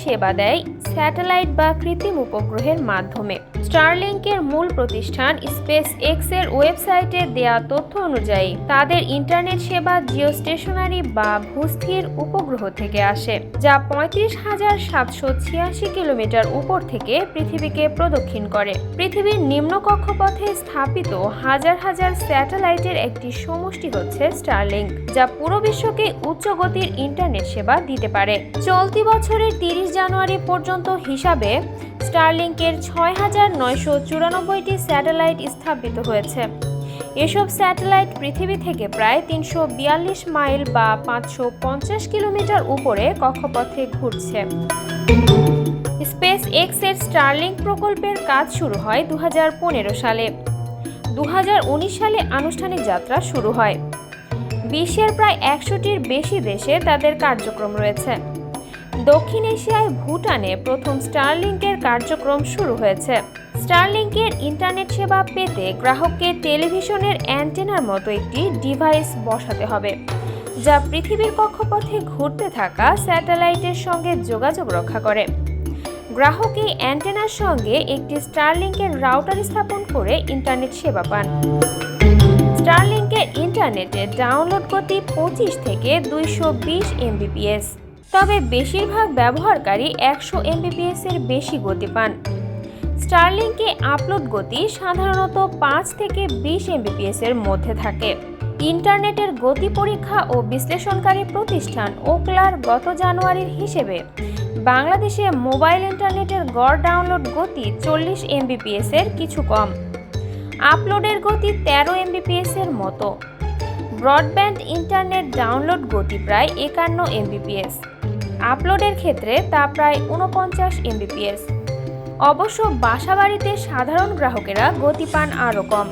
সেবা দেয়। স্যাটেলাইট বা কৃত্রিম উপগ্রহের মাধ্যমে। স্টারলিংকের মূল প্রতিষ্ঠান স্পেস এক্সের ওয়েবসাইটে দেয়া তথ্য অনুযায়ী, তাদের ইন্টারনেট সেবা জিওস্টেশনারি বা ভূস্থির উপগ্রহ থেকে আসে, যা পঁয়ত্রিশ হাজার সাতশো ছিয়াশি কিলোমিটার উপর থেকে পৃথিবীকে প্রদক্ষিণ করে। পৃথিবীর নিম্ন কক্ষপথে স্থাপিত হাজার হাজার স্যাটেলাইটের একটি সমষ্টি হচ্ছে স্টারলিংক, যা পুরো বিশ্বকে উচ্চ গতির ইন্টারনেট সেবা দিতে পারে। চলতি বছরের তিরিশ জানুয়ারি পর্যন্ত হিসাবে স্টারলিংকের ছয় হাজার নয়শো চুরানব্বইটি স্যাটেলাইট স্থাপিত হয়েছে। এসব স্যাটেলাইট পৃথিবী থেকে প্রায় তিনশো বিয়াল্লিশ মাইল বা পাঁচশো পঞ্চাশ কিলোমিটার উপরে কক্ষপথে ঘুরছে। স্পেস এক্সের স্টারলিং প্রকল্পের কাজ শুরু হয় দু হাজার পনেরো সালে। দু হাজার উনিশ সালে আনুষ্ঠানিক যাত্রা শুরু হয়। বিশ্বের প্রায় একশোটির বেশি দেশে তাদের কার্যক্রম রয়েছে। দক্ষিণ এশিয়ায় ভুটানে প্রথম স্টারলিংকের কার্যক্রম শুরু হয়েছে। স্টারলিংকের ইন্টারনেট সেবা পেতে গ্রাহককে টেলিভিশনের অ্যান্টেনার মতো একটি ডিভাইস বসাতে হবে, যা পৃথিবীর কক্ষপথে ঘুরতে থাকা স্যাটেলাইটের সঙ্গে যোগাযোগ রক্ষা করে। গ্রাহক এই অ্যান্টেনার সঙ্গে একটি স্টারলিংকের রাউটার স্থাপন করে ইন্টারনেট সেবা পান। স্টারলিংকের ইন্টারনেটে ডাউনলোড গতি পঁচিশ থেকে দুইশো বিশ এমবিপিএস তবে বেশিরভাগ ব্যবহারকারী একশো এমবিপিএস এর বেশি গতি পান। স্টারলিংকে আপলোড গতি সাধারণত পাঁচ থেকে বিশ এমবিপিএস এর মধ্যে থাকে। ইন্টারনেটের গতি পরীক্ষা ও বিশ্লেষণকারী প্রতিষ্ঠান ওকলার গত জানুয়ারির হিসেবে বাংলাদেশে মোবাইল ইন্টারনেটের গড় ডাউনলোড গতি চল্লিশ এমবিপিএস এর কিছু কম। আপলোডের গতি তেরো এমবিপিএস এর মতো। ব্রডব্যান্ড ইন্টারনেট ডাউনলোড গতি প্রায় একান্ন এমবিপিএস আপলোডের ক্ষেত্রে তা প্রায় উনপঞ্চাশ এমবিপিএস অবশ্য বাসাবাড়িতে সাধারণ গ্রাহকেরা গতি পান আরও কম।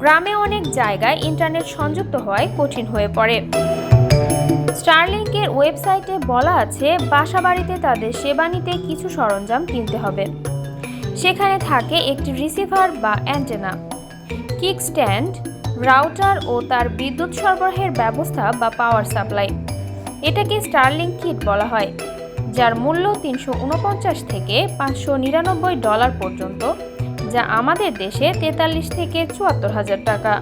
গ্রামে অনেক জায়গায় ইন্টারনেট সংযুক্ত হয় কঠিন হয়ে পড়ে। স্টারলিংকের ওয়েবসাইটে বলা আছে, বাসাবাড়িতে তাদের সেবা নিতে কিছু সরঞ্জাম কিনতে হবে। সেখানে থাকে একটি রিসিভার বা অ্যান্টেনা। কিক স্ট্যান্ড রাউটার ও তার বিদ্যুৎ সরবরাহের ব্যবস্থা বা পাওয়ার সাপ্লাই। এটাকে স্টারলিং কিট বলা হয়, যার মূল্য তিনশো উনপঞ্চাশ থেকে পাঁচশো নিরানব্বই ডলার পর্যন্ত, যা আমাদের দেশে তেতাল্লিশ থেকে চুয়াত্তর হাজার টাকা।